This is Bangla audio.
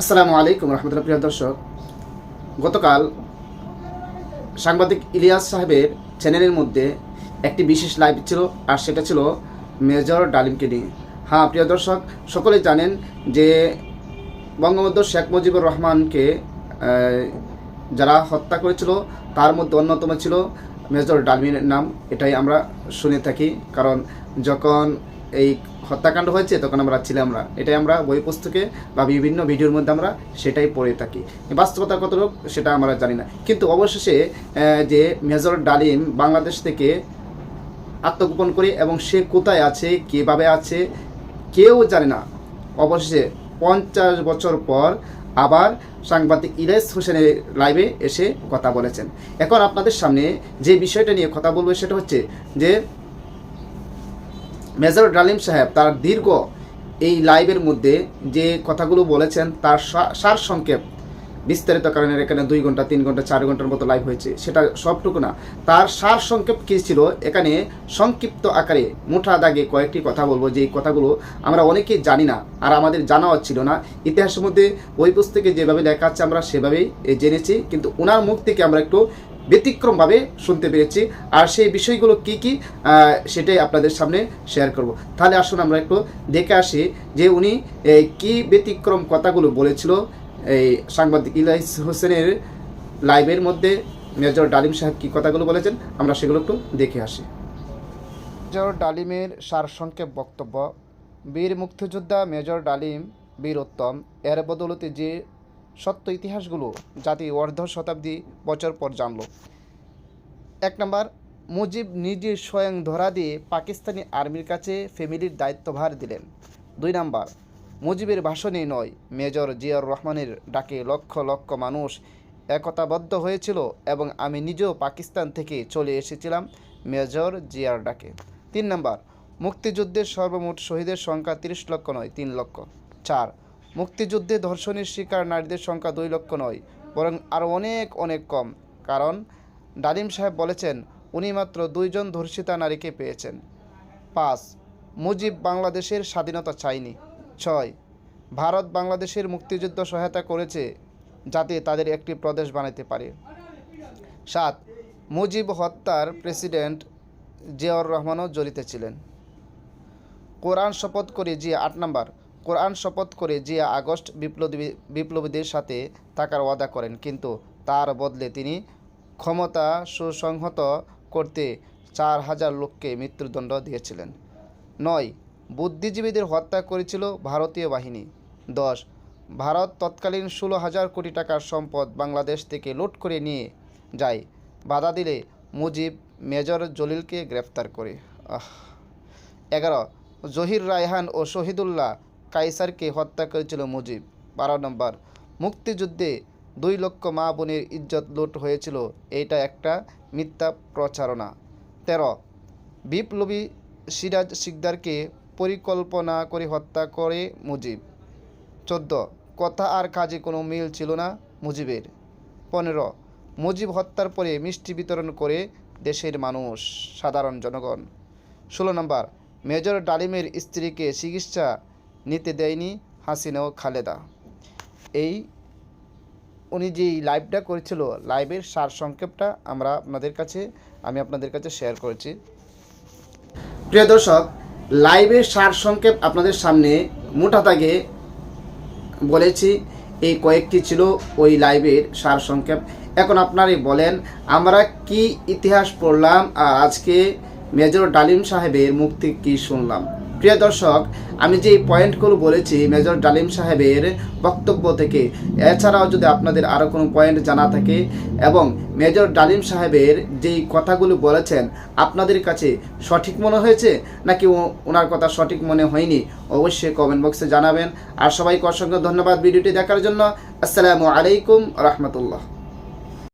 আসসালামু আলাইকুম রহমতুল্লাহ প্রিয় দর্শক। গতকাল সাংবাদিক ইলিয়াস সাহেবের চ্যানেলের মধ্যে একটি বিশেষ লাইভ ছিল আর সেটা ছিল মেজর ডালিমকে নিয়ে। হ্যাঁ প্রিয় দর্শক সকলেই জানেন যে বঙ্গবন্ধু শেখ মুজিবুর রহমানকে আহ, যারা হত্যা করেছিল তার মধ্যে অন্যতম ছিল মেজর ডালমিনের নাম। এটাই আমরা শুনে থাকি কারণ যখন এই হত্যাকাণ্ড হয়েছে, তখন আমরা ছিলাম না এটাই আমরা বই পুস্তকে বা বিভিন্ন ভিডিওর মধ্যে আমরা সেটাই পড়ে থাকি। বাস্তবতা কতটুকু সেটা আমরা জানি না। কিন্তু অবশেষে যে মেজর ডালিম বাংলাদেশ থেকে আত্মগোপন করে এবং সে কোথায় আছে, কীভাবে আছে, কেউ জানে না। অবশেষে পঞ্চাশ বছর পর আবার সাংবাদিক ইলেস হোসেনের লাইভে এসে কথা বলেছেন। এখন আপনাদের সামনে যে বিষয়টা নিয়ে কথা বলব সেটা হচ্ছে যে মেজর ডালিম সাহেব তার দীর্ঘ এই লাইভের মধ্যে যে কথাগুলো বলেছেন, তার সার সংক্ষেপ বিস্তারিত কারণে এখানে দুই ঘণ্টা, তিন ঘণ্টা, চার ঘণ্টার মতো লাইভ হয়েছে। সেটা সবটুকু না। তার সার সংক্ষেপ কী ছিল? এখানে সংক্ষিপ্ত আকারে মুঠা দাগে কয়েকটি কথা বলব। যে কথাগুলো আমরা অনেকেই জানি না আর আমাদের জানাও ছিল না। ইতিহাসের মধ্যে ওই পুস্তকে যেভাবে লেখা আছে আমরা সেভাবেই জেনেছি। কিন্তু ওনার মুখ থেকে আমরা একটু ব্যতিক্রমভাবে শুনতে পেরেছি। আর সেই বিষয়গুলো কি কি সেটাই আপনাদের সামনে শেয়ার করব। তাহলে আসুন আমরা একটু দেখে আসি যে উনি কি ব্যতিক্রম কথাগুলো বলেছিল। এই সাংবাদিক ইলাইস হোসেনের লাইভের মধ্যে মেজর ডালিম সাহেব কি কথাগুলো বলেছেন? আমরা সেগুলো একটু দেখে আসি। মেজর ডালিমের সারসংক্ষেপ বক্তব্য, বীর মুক্তিযোদ্ধা মেজর ডালিম বীর উত্তম এর বদৌলতে যে সত্য ইতিহাসগুলো জাতি অর্ধ শতাব্দী বছর পর জানলো। এক নম্বর, মুজিব নিজে স্বয়ং ধরা দিয়ে পাকিস্তানি আর্মির কাছে ফ্যামিলির দায়িত্বভার দিলেন। দুই নাম্বার, মুজিবের ভাষণে নয়, মেজর জিয়াউর রহমানের ডাকে লক্ষ লক্ষ মানুষ একতাবদ্ধ হয়েছিল এবং আমি নিজেও পাকিস্তান থেকে চলে এসেছিলাম মেজর জিয়ার ডাকে। তিন নাম্বার মুক্তিযুদ্ধের সর্বমোট শহীদের সংখ্যা তিরিশ লক্ষ নয়, তিন লক্ষ। চার মুক্তিযুদ্ধে ধর্ষণের শিকার নারীদের সংখ্যা দুই লক্ষ নয়, বরং আরও অনেক অনেক কম। কারণ, ডালিম সাহেব বলেছেন, উনি মাত্র দুইজন ধর্ষিতা নারীকে পেয়েছেন। পাঁচ, মুজিব বাংলাদেশের স্বাধীনতা চায়নি ছয়, ভারত বাংলাদেশের মুক্তিযুদ্ধ সহায়তা করেছে যাতে তাদের একটি প্রদেশ বানাতে পারে। সাত, মুজিব হত্যার প্রেসিডেন্ট জিয়াউর রহমানও জড়িত ছিলেন। কোরআন শপথ করে জিয়া আট নম্বর কোরআন শপথ করে জিয়া আগস্ট বিপ্লবী বিপ্লবীদের সাথে থাকার ওয়াদা করেন, কিন্তু তার বদলে তিনি ক্ষমতা সুসংহত করতে চার হাজার লোককে মৃত্যুদণ্ড দিয়েছিলেন। নয়, বুদ্ধিজীবীদের হত্যা করেছিল ভারতীয় বাহিনী। দশ, ভারত তৎকালীন ষোলো হাজার কোটি টাকার সম্পদ বাংলাদেশ থেকে লুট করে নিয়ে যায়। বাধা দিলে মুজিব মেজর জলিলকে গ্রেফতার করে। এগারো, জহির রায়হান ও শহীদুল্লাহ কাইসারকে হত্যা করেছিল মুজিব। বারো নম্বর, মুক্তিযুদ্ধে দুই লক্ষ মা বোনের ইজ্জত লুট হয়েছিল এইটা একটা মিথ্যা প্রচারণা। তেরো, বিপ্লবী সিরাজ সিকদারকে পরিকল্পনা করে হত্যা করে মুজিব। চোদ্দ, কথা আর কাজে কোনো মিল ছিল না মুজিবের। পনেরো, মুজিব হত্যার পরে মিষ্টি বিতরণ করে দেশের মানুষ, সাধারণ জনগণ। ষোলো নম্বর, মেজর ডালিমের স্ত্রীকে চিকিৎসা নিতে দেয়নি হাসিনা ও খালেদা। এই উনি যে লাইভটা করেছিল লাইভের সার সংক্ষেপটা আমরা আপনাদের কাছে, আমি আপনাদের কাছে শেয়ার করেছি। প্রিয় দর্শক লাইভের সার সংক্ষেপ আপনাদের সামনে মোটা দাগে বলেছি, এই কয়েকটি ছিল ওই লাইভের সার সংক্ষেপ। এখন আপনারই বলেন, আমরা কি ইতিহাস পড়লাম আর আজকে মেজর ডালিম সাহেবের মুক্তি কি শুনলাম? প্রিয় দর্শক, আমি যে পয়েন্টগুলো বলেছি, মেজর ডালিম সাহেবের বক্তব্য থেকে, এছাড়াও যদি আপনাদের আরও কোনো পয়েন্ট জানা থাকে এবং মেজর ডালিম সাহেবের যেই কথাগুলো বলেছেন, আপনাদের কাছে সঠিক মনে হয়েছে নাকি ওনার কথা সঠিক মনে হয়নি, অবশ্যই কমেন্ট বক্সে জানাবেন। আর সবাইকে অসংখ্য ধন্যবাদ ভিডিওটি দেখার জন্য। আসসালামু আলাইকুম রহমতুল্লাহ।